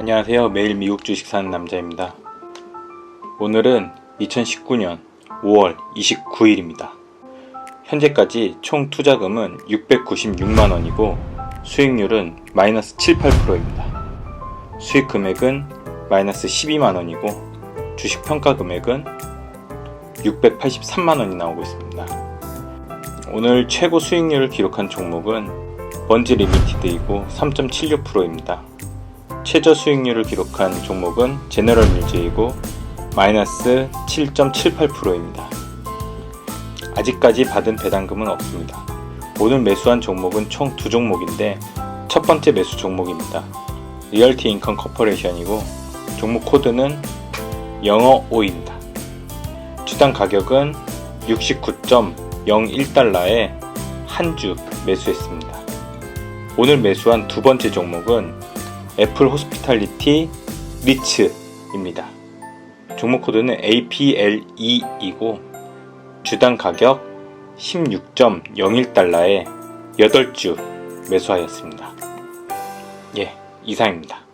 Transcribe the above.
안녕하세요. 매일 미국 주식 사는 남자입니다. 오늘은 2019년 5월 29일입니다. 현재까지 총 투자금은 696만 원이고 수익률은 마이너스 7, 8%입니다. 수익 금액은 마이너스 12만 원이고 주식 평가 금액은 683만 원이 나오고 있습니다. 오늘 최고 수익률을 기록한 종목은 번지 리미티드이고 3.76%입니다. 최저 수익률을 기록한 종목은 제너럴 밀즈이고 마이너스 7.78%입니다. 아직까지 받은 배당금은 없습니다. 오늘 매수한 종목은 총 두 종목인데 첫 번째 매수 종목입니다. 리얼티 인컴 커퍼레이션이고 종목 코드는 영어 5입니다. 주당 가격은 69.01달러에 한 주 매수했습니다. 오늘 매수한 두 번째 종목은 애플 호스피탈리티 리츠입니다. 종목 코드는 APLE이고 주당 가격 16.01달러에 8주 매수하였습니다. 예, 이상입니다.